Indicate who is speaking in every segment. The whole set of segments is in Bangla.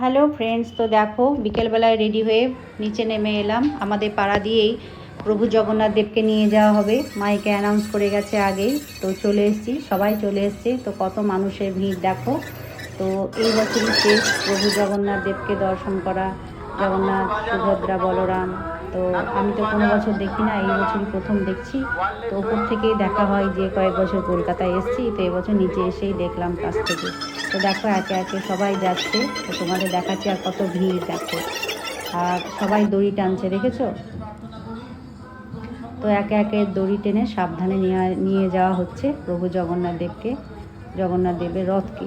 Speaker 1: হ্যালো ফ্রেন্ডস, তো দেখো, বিকেলবেলায় রেডি হয়ে নিচে নেমে এলাম। আমাদের পাড়া দিয়েই প্রভু জগন্নাথ দেবকে নিয়ে যাওয়া হবে। মাইকে অ্যানাউন্স করে গেছে আগেই, তো চলে এসেছি, সবাই চলে এসছে, তো কত মানুষের ভিড় দেখো। তো এই বছরই শেষ প্রভু জগন্নাথ দেবকে দর্শন করা, জগন্নাথ, সুভদ্রা, বলরাম। তো আমি তো কোনো বছর দেখি না, এই বছরই প্রথম দেখছি। তো ওপর থেকেই দেখা হয় যে কয়েক বছর কলকাতায় এসেছি, তো এবছর নিচে এসেই দেখলাম কাছ থেকে। তো দেখো একে একে সবাই যাচ্ছে, তো তোমাদের দেখাচ্ছি আর কত ভিড় দেখো। আর সবাই দড়ি টানছে, দেখেছ? তো একে একে দড়ি টেনে সাবধানে নিয়ে যাওয়া হচ্ছে প্রভু জগন্নাথ দেবকে, জগন্নাথ দেবের রথকে।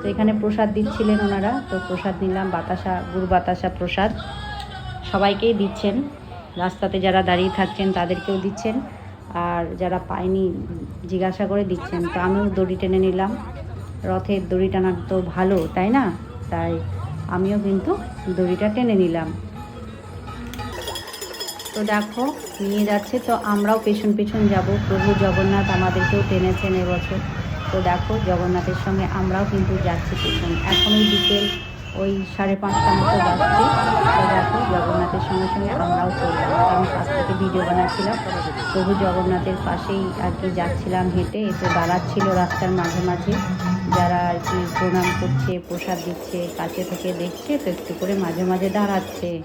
Speaker 1: তো এখানে প্রসাদ দিচ্ছিলেন ওনারা, তো প্রসাদ নিলাম, বাতাসা গুড় বাতাসা প্রসাদ। সবাইকেই দিচ্ছেন। রাস্তাতে যারা দাঁড়িয়ে থাকছেন তাদেরকেও দিচ্ছেন। আর যারা পায়নি, জিজ্ঞাসা করে দিচ্ছেন। তো আমিও দড়ি টেনে নিলাম। রথের দড়ি টানা তো ভালো, তাই না? তাই আমিও কিন্তু দড়িটা টেনে নিলাম। তো দেখো, নিয়ে যাচ্ছে। তো আমরাও পেছন পেছন যাব। প্রভু জগন্নাথ আমাদেরকেও টেনেছেন এবছর। তো দেখো, জগন্নাথের সঙ্গে আমরাও কিন্তু যাচ্ছি পেছন। এখনই বিকেল ওই সাড়ে পাঁচটা মতো বাজছে। দেখো, জগন্নাথের সঙ্গে সঙ্গে আমরাও চললাম আমি পাশ থেকে ভিডিও বানাচ্ছিলাম। প্রভু জগন্নাথের পাশেই আর কি যাচ্ছিলাম হেঁটে, এসে দাঁড়াচ্ছিল রাস্তার মাঝে মাঝে। যারা আর কি প্রণাম করছে, প্রসাদ দিচ্ছে, কাছে থেকে দেখছে, তো একটু করে মাঝে মাঝে দাঁড়াচ্ছে।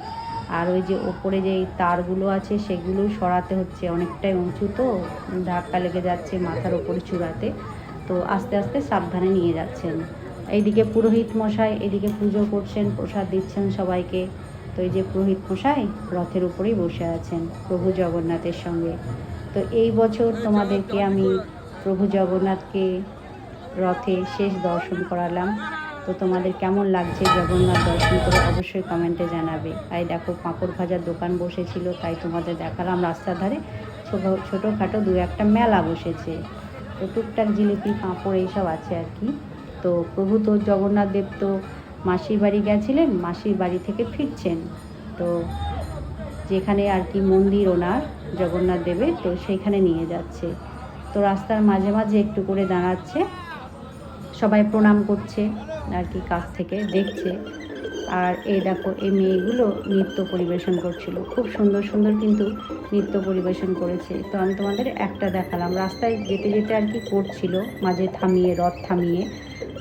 Speaker 1: আর ওই যে ওপরে যে তারগুলো আছে, সেগুলোও সরাতে হচ্ছে। অনেকটাই উঁচু তো, ধাক্কা লেগে যাচ্ছে মাথার ওপরে চূড়াতে। তো আস্তে আস্তে সাবধানে নিয়ে যাচ্ছেন। এইদিকে পুরোহিত মশাই এদিকে পুজো করছেন, প্রসাদ দিচ্ছেন সবাইকে। তো এই যে পুরোহিত মশাই রথের উপরেই বসে আছেন প্রভু জগন্নাথের সঙ্গে। তো এই বছর তোমাদেরকে আমি প্রভু জগন্নাথকে রথে শেষ দর্শন করালাম। তো তোমাদের কেমন লাগছে জগন্নাথ দর্শন করে অবশ্যই কমেন্টে জানাবে। তাই দেখো পাঁপড় ভাজার দোকান বসেছিল, তাই তোমাদের দেখালাম রাস্তার ধারে ছোটো, ছোটোখাটো দু একটা মেলা বসেছে। তো টুকটাক জিলিপি, পাঁপড়, এইসব আছে আর কি। তো প্রভু তো জগন্নাথ দেব তো মাসির বাড়ি গেছিলেন, মাসির বাড়ি থেকে ফিরছেন। তো যেখানে আর কি মন্দির ওনার, জগন্নাথ দেবের, তো সেইখানে নিয়ে যাচ্ছে। তো রাস্তার মাঝে মাঝে একটু করে দাঁড়াচ্ছে, সবাই প্রণাম করছে, আর কি কাছ থেকে দেখছে। আর এই দেখো, এই মেয়েগুলো নৃত্য পরিবেশন করছিল। খুব সুন্দর সুন্দর কিন্তু নৃত্য পরিবেশন করেছে। তো আমি তোমাদের একটা দেখালাম। রাস্তায় যেতে যেতে আর কি করছিল, মাঝে থামিয়ে, রথ থামিয়ে।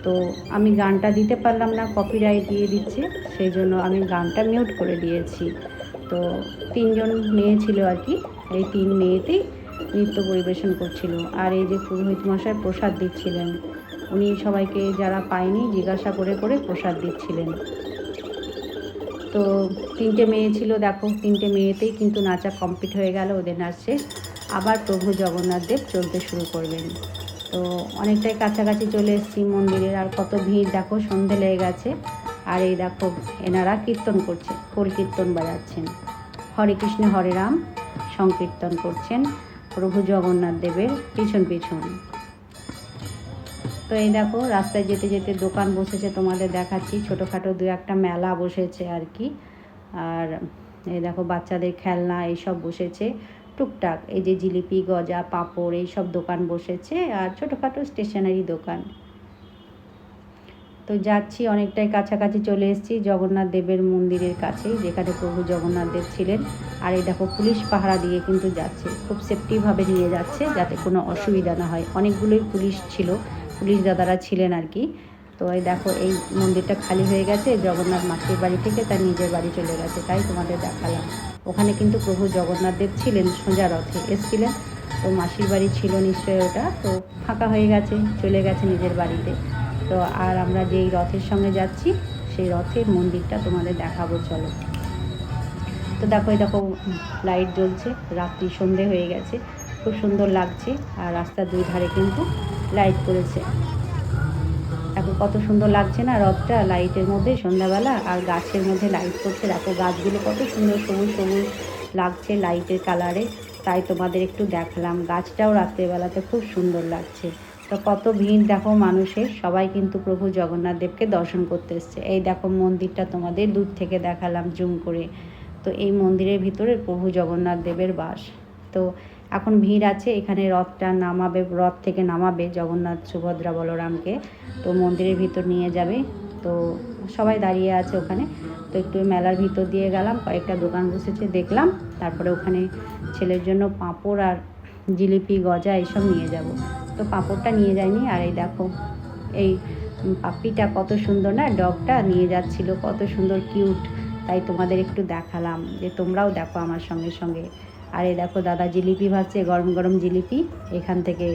Speaker 1: তো আমি গানটা দিতে পারলাম না কপিরাইট দিয়ে দিচ্ছে, সেই জন্য আমি গানটা মিউট করে দিয়েছি। তো তিনজন মেয়ে ছিল আর কি, এই তিন মেয়েতেই নৃত্য পরিবেশন করছিল। আর এই যে পুরোহিত মশাই প্রসাদ দিচ্ছিলেন, উনি সবাইকে যারা পায়নি জিজ্ঞাসা করে করে প্রসাদ দিচ্ছিলেন। তো তিনটে মেয়ে ছিল, দেখো, তিনটে মেয়েতেই কিন্তু নাচা কমপ্লিট হয়ে গেল, ওদের নাচ আবার প্রভু জগন্নাথ দেব চলতে শুরু করবেন। তো অনেকটাই কাছাকাছি চলে এসেছি মন্দিরের, আর কত ভিড় দেখো, সন্ধে লেগে গেছে। আর এই দেখো, এনারা কীর্তন করছে, খোল কীর্তন বাজাচ্ছেন। হরে কৃষ্ণ, হরে রাম, সংকীর্তন করছেন প্রভু জগন্নাথ দেবের পিছন পিছন। তো এই দেখো, রাস্তায় যেতে যেতে দোকান বসেছে তোমাদের দেখাচ্ছি, ছোটোখাটো দু একটা মেলা বসেছে আর কি। আর এই দেখো, বাচ্চাদের খেলনা, এইসব বসেছে। টুকটাক, এই যে জিলিপি, গজা, পাঁপড়, এইসব দোকান বসেছে আর ছোটোখাটো স্টেশনারি দোকান। তো যাচ্ছি, অনেকটাই কাছাকাছি চলে এসেছি জগন্নাথ দেবের মন্দিরের কাছে যেখানে প্রভু জগন্নাথ দেব ছিলেন। আর এই দেখো, পুলিশ পাহারা দিয়ে কিন্তু যাচ্ছে, খুব সেফটিভাবে নিয়ে যাচ্ছে যাতে কোনো অসুবিধা না হয়। অনেকগুলোই পুলিশ ছিল, পুলিশ দাদারা ছিলেন আর কি। তো এই দেখো, এই মন্দিরটা খালি হয়ে গেছে, জগন্নাথ মাসির বাড়ি থেকে তার নিজের বাড়ি চলে গেছে, তাই তোমাদের দেখালাম। ওখানে কিন্তু প্রভু জগন্নাথ দেব ছিলেন সোজা রথে এসছিলেন। তো মাসির বাড়ি ছিল নিশ্চয়ই ওটা। তো ফাঁকা হয়ে গেছে, চলে গেছে নিজের বাড়িতে। তো আর আমরা যেই রথের সঙ্গে যাচ্ছি, সেই রথের মন্দিরটা তোমাদের দেখাবো, চলো। তো দেখো, এই দেখো, লাইট জ্বলছে, রাত্রি সন্ধে হয়ে গেছে। খুব সুন্দর লাগছে, আর রাস্তার দুই ধারে কিন্তু লাইট করেছে এখন কত সুন্দর লাগছে না রথটা, লাইটের মধ্যে সন্ধ্যাবেলা আর গাছের মধ্যে লাইট করছে। দেখো গাছগুলো কত সুন্দর সবুজ সবুজ লাগছে লাইটের কালারে তাই তোমাদের একটু দেখালাম। গাছটাও রাত্রেবেলাতে খুব সুন্দর লাগছে। তো কত ভিড় দেখো মানুষের। সবাই কিন্তু প্রভু জগন্নাথ দেবকে দর্শন করতে এসছে। এই দেখো মন্দিরটা তোমাদের দূর থেকে দেখালাম জুম করে। তো এই মন্দিরের ভিতরে প্রভু জগন্নাথ দেবের বাস। তো এখন ভিড় আছে, এখানে রথটা নামাবে, রথ থেকে নামাবে জগন্নাথ সুভদ্রা বলরামকে। তো মন্দিরের ভিতর নিয়ে যাবে। তো সবাই দাঁড়িয়ে আছে ওখানে। তো একটু মেলার ভিতর দিয়ে গেলাম, কয়েকটা দোকান বসেছে, দেখলাম। তারপরে ওখানে ছেলের জন্য পাঁপড় আর জিলিপি, গজা এইসব নিয়ে যাব। তো পাঁপড়টা নিয়ে যায়নি আর এই দেখো, এই পাপ্পিটা কত সুন্দর না, ডগটা নিয়ে যাচ্ছিল, কত সুন্দর, কিউট। তাই তোমাদের একটু দেখালাম, যে তোমরাও দেখো আমার সঙ্গে সঙ্গে। আর এই দেখো দাদা জিলিপি ভাজছে, গরম গরম জিলিপি। এখান থেকে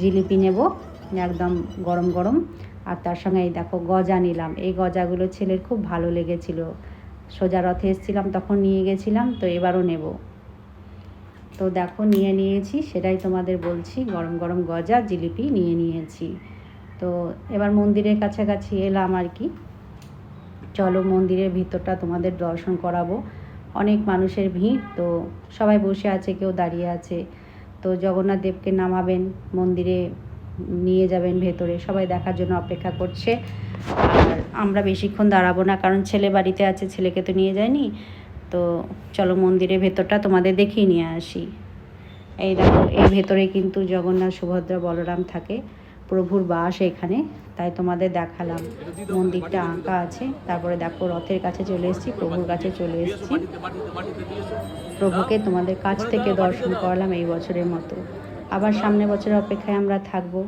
Speaker 1: জিলিপি নেব, একদম গরম গরম। আর তার সঙ্গে এই দেখো গজা নিলাম। এই গজাগুলো ছেলের খুব ভালো লেগেছিল। সোজা রথে এসেছিলাম, তখন নিয়ে গেছিলাম, তো এবারও নেব। তো দেখো নিয়ে নিয়েছি, সেটাই তোমাদের বলছি, গরম গরম গজা, জিলিপি নিয়ে নিয়েছি। তো এবার মন্দিরের কাছাকাছি এলাম আর কি। চলো মন্দিরের ভিতরটা তোমাদের দর্শন করাবো। অনেক মানুষের ভিড়, তো সবাই বসে আছে, কেউ দাঁড়িয়ে আছে। তো জগন্নাথ দেবকে নামাবেন, মন্দিরে নিয়ে যাবেন ভেতরে, সবাই দেখার জন্য অপেক্ষা করছে। আর আমরা বেশিক্ষণ দাঁড়াবো না, কারণ ছেলে বাড়িতে আছে, ছেলেকে তো নিয়ে যায়নি। তো চলো মন্দিরের ভেতরটা তোমাদের দেখিয়ে নিয়ে আসি। এই দেখো এর ভেতরে কিন্তু জগন্নাথ, সুভদ্রা, বলরাম থাকে। প্রভুর বাস এখানে, তাই তোমাদের দেখালাম। মন্দিরটা আঁকা আছে, তারপরে দেখো রথের কাছে চলে এসেছি, প্রভুর কাছে চলে এসেছি। প্রভুকে তোমাদের কাছ থেকে দর্শন করালাম এই বছরের মতো। আবার সামনে বছরের অপেক্ষায় আমরা থাকব।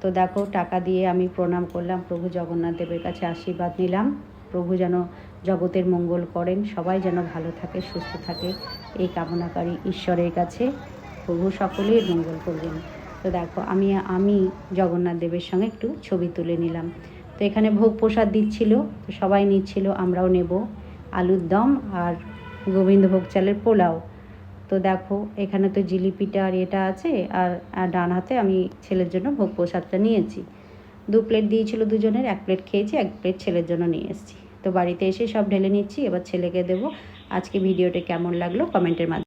Speaker 1: তো দেখো, টাকা দিয়ে আমি প্রণাম করলাম, প্রভু জগন্নাথ দেবের কাছে আশীর্বাদ নিলাম। প্রভু যেন জগতের মঙ্গল করেন, সবাই যেন ভালো থাকে, সুস্থ থাকে, এই কামনাকারী ঈশ্বরের কাছে। প্রভু সকলের মঙ্গল করবেন। তো দেখো, আমি আমি জগন্নাথ দেবের সঙ্গে একটু ছবি তুলে নিলাম। তো এখানে ভোগ প্রসাদ দিচ্ছিল, তো সবাই নিচ্ছিল, আমরাও নেব। আলুর দম আর গোবিন্দভোগ চালের পোলাও। তো দেখো, এখানে তো জিলিপিটা আর এটা আছে আর ডান হাতে আমি ছেলের জন্য ভোগ প্রসাদটা নিয়েছি। দু প্লেট দিয়েছিল দুজনের, এক প্লেট খেয়েছি, এক প্লেট ছেলের জন্য নিয়ে এসেছি। তো বাড়িতে এসে সব ঢেলে নিচ্ছি, এবার ছেলেকে দেবো। আজকে ভিডিওটা কেমন লাগল কমেন্টের মাধ্যমে